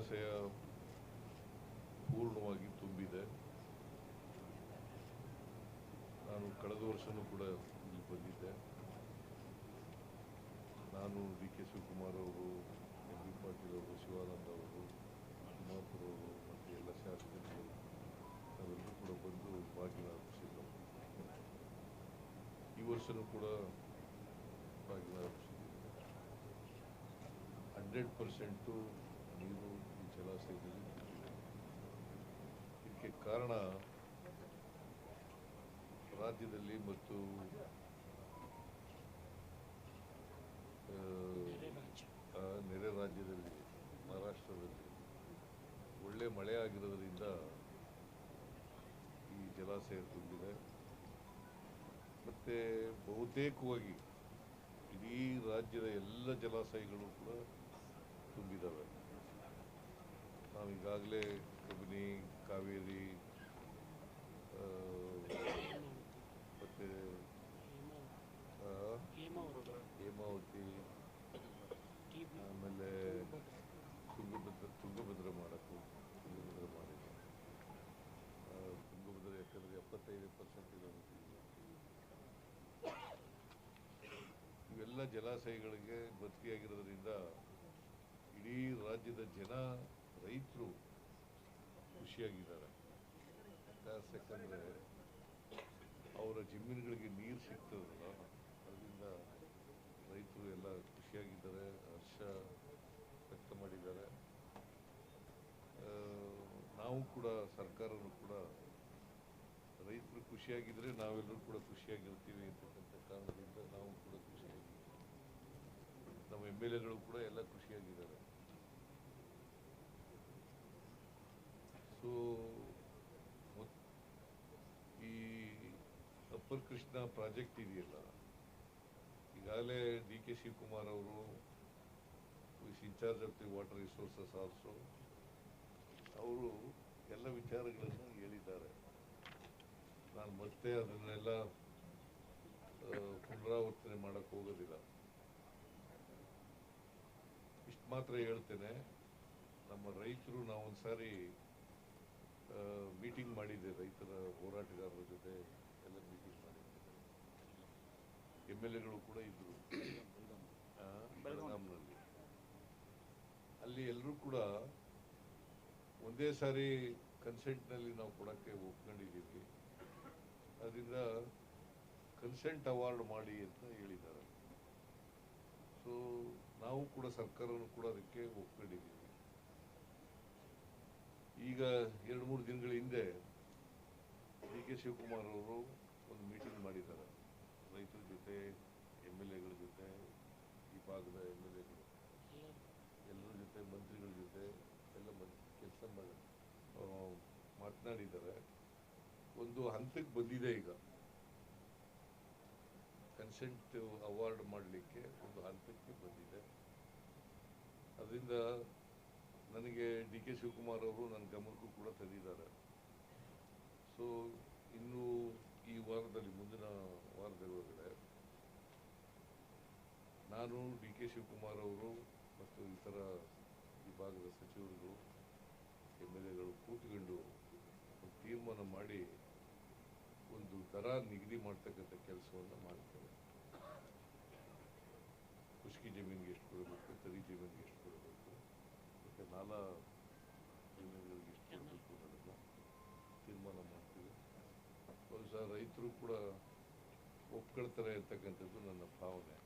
ಜಲಾಶಯ ಪೂರ್ಣವಾಗಿ ತುಂಬಿದೆ. ನಾನು ಕಳೆದ ವರ್ಷನೂ ಕೂಡ ಇಲ್ಲಿ ಬಂದಿದ್ದೆ. ನಾನು ಡಿ ಕೆ ಶಿವಕುಮಾರ್ ಅವರು, ಎಂ ಬಿ ಪಾಟೀಲ್ ಅವರು, ಶಿವಾನಂದ ಅವರು ತಿಮ್ಮಾಪುರ ಅವರು, ಮತ್ತು ಎಲ್ಲ ಶಾಸಕರು, ನಾವೆಲ್ಲರೂ ಕೂಡ ಬಂದು ಬಾಗಿನ ಅರ್ಪಿಸಿದ್ದು ಈ ವರ್ಷನೂ ಕೂಡ ಬಾಗಿನ ಅರ್ಪಿಸಿದ್ದೀವಿ ಹಂಡ್ರೆಡ್ ಪರ್ಸೆಂಟು ನೀರು ಜಲಾಶಯದಲ್ಲಿ ಇದಕ್ಕೆ ಕಾರಣ ರಾಜ್ಯದಲ್ಲಿ ಮತ್ತು ನೆರೆ ರಾಜ್ಯದಲ್ಲಿ, ಮಹಾರಾಷ್ಟ್ರದಲ್ಲಿ ಒಳ್ಳೆ ಮಳೆ ಆಗಿರೋದ್ರಿಂದ ಈ ಜಲಾಶಯ ತುಂಬಿದೆ. ಮತ್ತು ಬಹುತೇಕವಾಗಿ ಇಡೀ ರಾಜ್ಯದ ಎಲ್ಲ ಜಲಾಶಯಗಳು ಕೂಡ ತುಂಬಿದ್ದಾವೆ ನಾವು ಈಗಾಗಲೇ ಕಬಿನಿ ಕಾವೇರಿ ಮತ್ತು ಹೇಮಾವತಿ, ಆಮೇಲೆ ತುಂಗಭದ್ರ ತುಂಗಭದ್ರ ಮಾಡೋಕ್ಕೆ ತುಂಗಭದ್ರ ಮಾಡಿದ್ದೆ. ತುಂಗಭದ್ರ ಯಾಕಂದರೆ ಎಪ್ಪತ್ತೈದು ಪರ್ಸೆಂಟ್ ಇವೆಲ್ಲ ಜಲಾಶಯಗಳಿಗೆ ಭರ್ತಿಯಾಗಿರೋದ್ರಿಂದ ಇಡೀ ರಾಜ್ಯದ ಜನ ರೈತರು ಖುಷಿಯಾಗಿದ್ದಾರೆ. ಯಾಕಂದರೆ ಅವರ ಜಮೀನುಗಳಿಗೆ ನೀರು ಸಿಗ್ತದಲ್ಲ, ಅದರಿಂದ ರೈತರು ಎಲ್ಲ ಖುಷಿಯಾಗಿದ್ದಾರೆ, ಹರ್ಷ ವ್ಯಕ್ತ ಮಾಡಿದ್ದಾರೆ. ನಾವು ಕೂಡ ಸರ್ಕಾರ ಕೂಡ ರೈತರು ಖುಷಿಯಾಗಿದ್ದರೆ ನಾವೆಲ್ಲರೂ ಕೂಡ ಖುಷಿಯಾಗಿರ್ತೀವಿ ಅಂತಕ್ಕಂಥ ಕಾರಣದಿಂದ ನಾವು ಕೂಡ ಖುಷಿಯಾಗಿದ್ದೀವಿ. ನಮ್ಮ ಎಂ ಎಲ್ ಎಗಳು ಕೂಡ ಎಲ್ಲ ಖುಷಿಯಾಗಿದ್ದಾರೆ. ಸೊ ಈ ಅಪ್ಪರ್ ಕೃಷ್ಣ ಪ್ರಾಜೆಕ್ಟ್ ಇದೆಯಲ್ಲ, ಈಗಾಗಲೇ ಡಿ ಕೆ ಶಿವಕುಮಾರ್ ಅವರು in charge of the water resources also ಅವರು ಎಲ್ಲ ವಿಚಾರಗಳನ್ನು ಹೇಳಿದ್ದಾರೆ. ನಾನು ಮತ್ತೆ ಅದನ್ನೆಲ್ಲ ಪುನರಾವರ್ತನೆ ಮಾಡಕ್ಕೆ ಹೋಗೋದಿಲ್ಲ. ಇಷ್ಟು ಮಾತ್ರ ಹೇಳ್ತೇನೆ, ನಮ್ಮ ರೈತರು ನಾವೊಂದ್ಸಾರಿ ಮೀಟಿಂಗ್ ಮಾಡಿದ್ದೆ ರೈತರ ಹೋರಾಟಗಾರರ ಜೊತೆ ಎಲ್ಲ ಮೀಟಿಂಗ್ ಮಾಡಿದ್ದೆ. ಎಂ ಎಲ್ ಎಗಳು ಕೂಡ ಇದ್ರು. ಆ, ಬೆಳಗಾಂನಲ್ಲಿ. ಅಲ್ಲಿ ಎಲ್ಲರೂ ಕೂಡ ಒಂದೇ ಸಾರಿ ಕನ್ಸೆಂಟ್ನಲ್ಲಿ ನಾವು ಕೊಡೋಕ್ಕೆ ಒಪ್ಕೊಂಡಿದ್ದೀವಿ. ಅದರಿಂದ ಕನ್ಸೆಂಟ್ ಅವಾರ್ಡ್ ಮಾಡಿ ಅಂತ ಹೇಳಿದ್ದಾರೆ. ಸೊ ನಾವು ಕೂಡ ಸರ್ಕಾರನು ಕೂಡ ಅದಕ್ಕೆ ಒಪ್ಕೊಂಡಿದ್ದೀವಿ. ಈಗ ಎರಡು ಮೂರು ದಿನಗಳ ಹಿಂದೆ ಡಿ ಕೆ ಶಿವಕುಮಾರ್ ಅವರು ಒಂದು ಮೀಟಿಂಗ್ ಮಾಡಿದ್ದಾರೆ. ರೈತರ ಜೊತೆ, ಎಂ ಎಲ್ ಎಗಳ ಜೊತೆ, ಈ ಭಾಗದ ಎಂ ಎಲ್ ಎಗಳು, ಎಲ್ಲರ ಜೊತೆ, ಮಂತ್ರಿಗಳ ಜೊತೆ ಎಲ್ಲ ಕೆಲಸ ಮಾಡಿ ಮಾತನಾಡಿದ್ದಾರೆ. ಒಂದು ಹಂತಕ್ಕೆ ಬಂದಿದೆ ಈಗ. ಕನ್ಸೆಂಟ್ ಅವಾರ್ಡ್ ಮಾಡಲಿಕ್ಕೆ ಒಂದು ಹಂತಕ್ಕೆ ಬಂದಿದೆ. ಅದರಿಂದ ನನಗೆ ಡಿ ಕೆ ಶಿವಕುಮಾರ್ ಅವರು ನನ್ನ ಗಮನಕ್ಕೂ ಕೂಡ ತಂದಿದ್ದಾರೆ. ಸೊ ಇನ್ನು ಈ ವಾರದಲ್ಲಿ, ಮುಂದಿನ ವಾರದ ಒಳಗಡೆ ನಾನು ಡಿ ಕೆ ಶಿವಕುಮಾರ್ ಅವರು ಮತ್ತು ಇತರ ವಿಭಾಗದ ಸಚಿವರುಗಳು ಎಂ ಎಲ್ ಎಗಳು ಕೂತ್ಕೊಂಡು ತೀರ್ಮಾನ ಮಾಡಿ ಒಂದು ದರ ನಿಗದಿ ಮಾಡ್ತಕ್ಕಂಥ ಕೆಲಸವನ್ನು ಮಾಡ್ತೇವೆ. ಖುಷ್ಕಿ ಜಮೀನಿಗೆ ಎಷ್ಟು ಕೊಡಬೇಕು, ತರಿ ಜಮೀನಿಗೆ ಎಷ್ಟು ನಾಲಾ ಜಮೀನುಗಳಿಗೆ ಎಷ್ಟು ಕೊಡಬೇಕು ಅನ್ನೋದನ್ನ ತೀರ್ಮಾನ ಮಾಡ್ತೀವಿ ಬಹುಶಃ ರೈತರು ಕೂಡ ಒಪ್ಕೊಳ್ತಾರೆ ಅಂತಕ್ಕಂಥದ್ದು ನನ್ನ ಭಾವನೆ.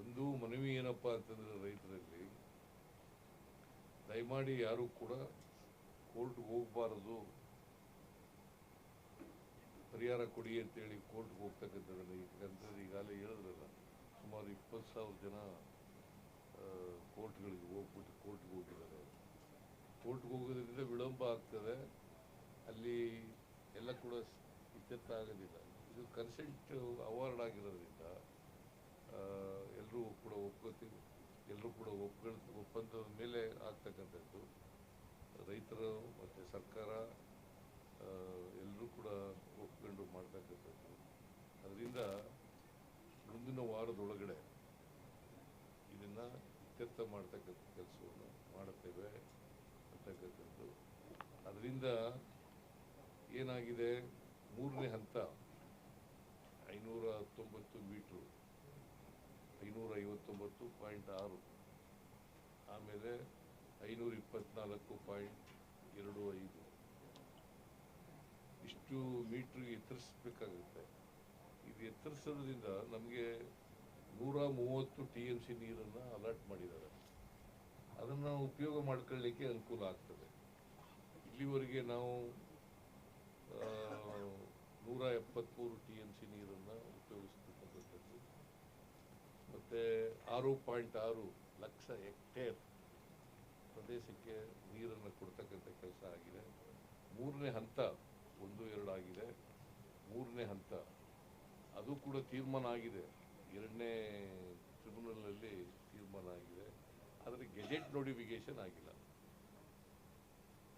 ಒಂದು ಮನವಿ ಏನಪ್ಪ ಅಂತಂದ್ರೆ ರೈತರಲ್ಲಿ ದಯಮಾಡಿ ಯಾರು ಕೂಡ ಕೋರ್ಟ್ಗೆ ಹೋಗಬಾರದು. ಪರಿಹಾರ ಕೊಡಿ ಅಂತೇಳಿ ಕೋರ್ಟ್ಗೆ ಹೋಗ್ತಕ್ಕಂಥದ್ದನ್ನು ಯಾಕಂತಂದ್ರೆ ಈಗಾಗಲೇ ಹೇಳಿದ್ರಲ್ಲ ಸುಮಾರು ಇಪ್ಪತ್ತು ಸಾವಿರ ಜನ ಕೋರ್ಟ್ಗಳಿಗೆ ಹೋಗ್ಬಿಟ್ಟು ಕೋರ್ಟ್ಗೆ ಹೋಗಿದ್ದಾರೆ. ಕೋರ್ಟ್ಗೆ ಹೋಗೋದ್ರಿಂದ ವಿಳಂಬ ಆಗ್ತದೆ. ಅಲ್ಲಿ ಎಲ್ಲ ಕೂಡ ಇತ್ಯರ್ಥ ಆಗೋದಿಲ್ಲ. ಇದು ಕನ್ಸೆಂಟ್ ಅವಾರ್ಡ್ ಆಗಿರೋದ್ರಿಂದ ಎಲ್ಲರೂ ಕೂಡ ಒಪ್ಕೋತೀವಿ ಎಲ್ಲರೂ ಕೂಡ ಒಪ್ಕೊಳ್ ಒಪ್ಪಂದದ ಮೇಲೆ ಆಗ್ತಕ್ಕಂಥದ್ದು. ರೈತರು ಮತ್ತು ಸರ್ಕಾರ ಎಲ್ಲರೂ ಕೂಡ ಒಪ್ಕೊಂಡು ಮಾಡ್ತಕ್ಕಂಥದ್ದು ಅದರಿಂದ ಮುಂದಿನ ವಾರದೊಳಗಡೆ ಮಾಡ್ತಕ್ಕಂಥ ಕೆಲಸವನ್ನು ಮಾಡುತ್ತೇವೆ ಅಂತಕ್ಕಂಥದ್ದು. ಅದರಿಂದ ಏನಾಗಿದೆ? ಮೂರನೇ ಹಂತ, ಐನೂರ ಹತ್ತೊಂಬತ್ತು ಮೀಟ್ರು, ಐನೂರ ಐವತ್ತೊಂಬತ್ತು ಪಾಯಿಂಟ್ ಆರು, ಆಮೇಲೆ ಐನೂರ ಇಪ್ಪತ್ನಾಲ್ಕು ಪಾಯಿಂಟ್ ಎರಡು ಐದು. ಇಷ್ಟು ಮೀಟ್ರ್ ಎತ್ತರಿಸಬೇಕಾಗುತ್ತೆ. ಇದು ಎತ್ತರಿಸೋದ್ರಿಂದ ನಮಗೆ ನೂರ ಮೂವತ್ತು ಟಿ ಎಂ ಸಿ ನೀರನ್ನು ಅಲಾಟ್ ಮಾಡಿದ್ದಾರೆ. ಅದನ್ನು ಉಪಯೋಗ ಮಾಡ್ಕೊಳ್ಳಿಕ್ಕೆ ಅನುಕೂಲ ಆಗ್ತದೆ. ಇಲ್ಲಿವರೆಗೆ ನಾವು ನೂರ ಎಪ್ಪತ್ಮೂರು ಟಿ ಎಂ ಸಿ ನೀರನ್ನು ಉಪಯೋಗಿಸ್ತಕ್ಕಂಥದ್ದು ಮತ್ತು ಆರು ಪಾಯಿಂಟ್ ಆರು ಲಕ್ಷ ಹೆಕ್ಟೇರ್ ಪ್ರದೇಶಕ್ಕೆ ನೀರನ್ನು ಕೊಡ್ತಕ್ಕಂಥ ಕೆಲಸ ಆಗಿದೆ. ಮೂರನೇ ಹಂತ ಒಂದು ಆಗಿದೆ. ಮೂರನೇ ಹಂತ ಅದು ಕೂಡ ತೀರ್ಮಾನ ಆಗಿದೆ. ಎರಡನೇ ಟ್ರಿಬ್ಯುನಲ್ನಲ್ಲಿ ತೀರ್ಮಾನ ಆಗಿದೆ. ಆದರೆ ಗೆಜೆಟ್ ನೋಟಿಫಿಕೇಶನ್ ಆಗಿಲ್ಲ.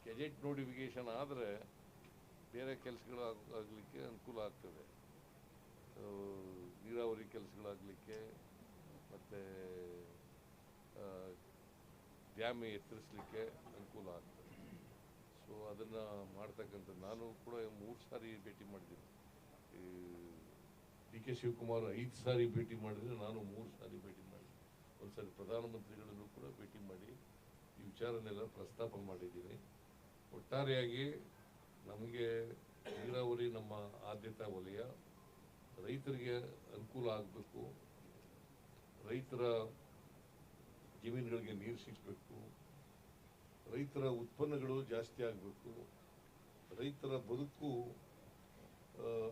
ಗೆಜೆಟ್ ನೋಟಿಫಿಕೇಶನ್ ಆದರೆ ಬೇರೆ ಕೆಲಸಗಳು ಆಗಲಿಕ್ಕೆ ಅನುಕೂಲ ಆಗ್ತದೆ. ನೀರಾವರಿ ಕೆಲಸಗಳಾಗಲಿಕ್ಕೆ ಮತ್ತು ಡ್ಯಾಮ್ ಎತ್ತರಿಸಲಿಕ್ಕೆ ಅನುಕೂಲ ಆಗ್ತದೆ. ಸೊ ಅದನ್ನು ಮಾಡ್ತಕ್ಕಂಥ ನಾನು ಕೂಡ ಮೂರು ಸಾರಿ ಭೇಟಿ ಮಾಡಿದ್ದೀನಿ. ಡಿ ಕೆ ಶಿವಕುಮಾರ್ ಐದು ಸಾರಿ ಭೇಟಿ ಮಾಡಿದರೆ ನಾನು ಮೂರು ಸಾರಿ ಭೇಟಿ ಮಾಡಿ ಒಂದು ಸಾರಿ ಪ್ರಧಾನಮಂತ್ರಿಗಳನ್ನು ಕೂಡ ಭೇಟಿ ಮಾಡಿ ಈ ವಿಚಾರನೆಲ್ಲ ಪ್ರಸ್ತಾಪ ಮಾಡಿದ್ದೀನಿ. ಒಟ್ಟಾರೆಯಾಗಿ ನಮಗೆ ನೀರಾವರಿ ನಮ್ಮ ಆದ್ಯತಾ ವಲಯ ರೈತರಿಗೆ ಅನುಕೂಲ ಆಗಬೇಕು, ರೈತರ ಜಮೀನುಗಳಿಗೆ ನೀರು ಸಿಗಬೇಕು, ರೈತರ ಉತ್ಪನ್ನಗಳು ಜಾಸ್ತಿ ಆಗಬೇಕು, ರೈತರ ಬದುಕು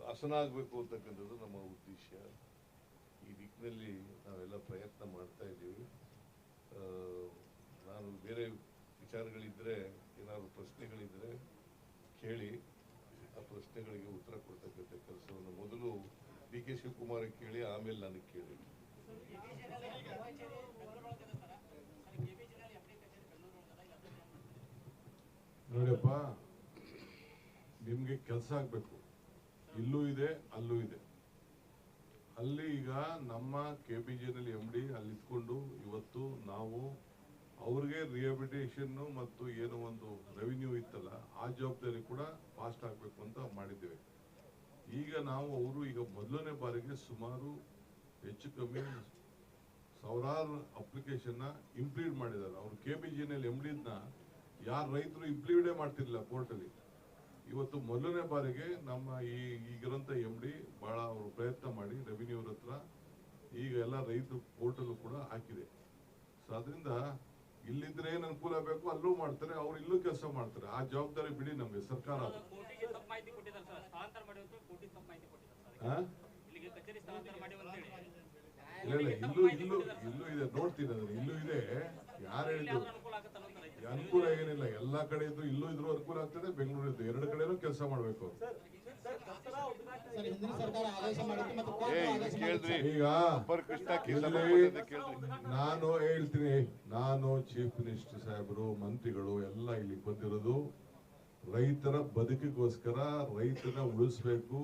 ಹಸನಾಗಬೇಕು ಅಂತಕ್ಕಂಥದ್ದು ನಮ್ಮ ಉದ್ದೇಶ. ಈ ದಿಕ್ಕಿನಲ್ಲಿ ನಾವೆಲ್ಲ ಪ್ರಯತ್ನ ಮಾಡ್ತಾ ಇದ್ದೀವಿ. ನಾನು ಬೇರೆ ವಿಚಾರಗಳಿದ್ದರೆ ಏನಾದರೂ ಪ್ರಶ್ನೆಗಳಿದ್ದರೆ ಕೇಳಿ, ಆ ಪ್ರಶ್ನೆಗಳಿಗೆ ಉತ್ತರ ಕೊಡ್ತಕ್ಕಂಥ ಕೆಲಸವನ್ನು ಮೊದಲು ಡಿ ಕೆ ಶಿವಕುಮಾರ್ ಕೇಳಿ, ಆಮೇಲೆ ನನಗೆ ಕೇಳಿ. ನೋಡಪ್ಪ, ನಿಮಗೆ ಕೆಲಸ ಆಗ್ಬೇಕು. ಇಲ್ಲೂ ಇದೆ, ಅಲ್ಲೂ ಇದೆ. ಅಲ್ಲಿ ಈಗ ನಮ್ಮ ಕೆ ಪಿ ಜಿನಲ್ಲಿ ಎಂ ಡಿ ಅಲ್ಲಿ ಇದ್ಕೊಂಡು ಇವತ್ತು ನಾವು ಅವ್ರಿಗೆ ರಿಹಬಿಲಿಟೇಷನ್ ಮತ್ತು ಏನು ಒಂದು ರೆವಿನ್ಯೂ ಇತ್ತಲ್ಲ, ಆ ಜವಾಬ್ದಾರಿ ಕೂಡ ಫಾಸ್ಟ್ ಆಗಬೇಕು ಅಂತ ಮಾಡಿದ್ದೇವೆ. ಈಗ ನಾವು ಅವರು ಈಗ ಮೊದಲನೇ ಬಾರಿಗೆ ಸುಮಾರು ಹೆಚ್ಚು ಕಮ್ಮಿ ಸಾವಿರಾರು ಅಪ್ಲಿಕೇಶನ್ನ ಇಂಪ್ಲೀಡ್ ಮಾಡಿದ್ದಾರೆ. ಅವರು ಕೆ ಪಿ ಜಿನಲ್ಲಿ ಎಂ ಡಿನ ಯಾರು ರೈತರು ಇಂಪ್ಲೀಡೇ ಮಾಡ್ತಿರಲಿಲ್ಲ ಕೋರ್ಟಲ್ಲಿ ಇವತ್ತು ಮೊದಲನೇ ಬಾರಿಗೆ ನಮ್ಮ ಈ ಈಗಿರೋಂಥ ಎಂ ಡಿ ಬಹಳ ಅವರು ಪ್ರಯತ್ನ ಮಾಡಿ ರೆವಿನ್ಯೂ ಅವ್ರ ಹತ್ರ. ಈಗ ಎಲ್ಲ ರೈತರು ಪೋರ್ಟಲ್ ಕೂಡ ಹಾಕಿದೆ. ಸೊ ಅದರಿಂದ ಇಲ್ಲಿದ್ರೆ ಏನ್ ಅನುಕೂಲ ಬೇಕು ಅಲ್ಲೂ ಮಾಡ್ತಾರೆ ಅವ್ರು ಇಲ್ಲೂ ಕೆಲಸ ಮಾಡ್ತಾರೆ. ಆ ಜವಾಬ್ದಾರಿ ಬಿಡಿ ನಮಗೆ ಸರ್ಕಾರ ಇಲ್ಲ ಇಲ್ಲ ಇಲ್ಲೂ ಇಲ್ಲೂ ಇಲ್ಲೂ ಇದೆ ನೋಡ್ತೀನಿ ಅದನ್ನ. ಇಲ್ಲೂ ಇದೆ. ಯಾರು ಹೇಳಿದ್ರು? ಅನುಕೂಲ ಏನಿಲ್ಲ ಎಲ್ಲಾ ಕಡೆ ಇದ್ದು ಇಲ್ಲೂ ಇದ್ರೂ ಅನುಕೂಲ ಆಗ್ತದೆ ಬೆಂಗಳೂರು ಇದ್ದು ಎರಡು ಕಡೆನೂ ಕೆಲಸ ಮಾಡ್ಬೇಕು. ಈಗ ನಾನು ಹೇಳ್ತೀನಿ ನಾನು ಚೀಫ್ ಮಿನಿಸ್ಟರ್ ಸಾಹೇಬರು ಮಂತ್ರಿಗಳು ಎಲ್ಲ ಇಲ್ಲಿ ಬಂದಿರೋದು ರೈತರ ಬದುಕಿಗೋಸ್ಕರ ರೈತನ ಉಳಿಸ್ಬೇಕು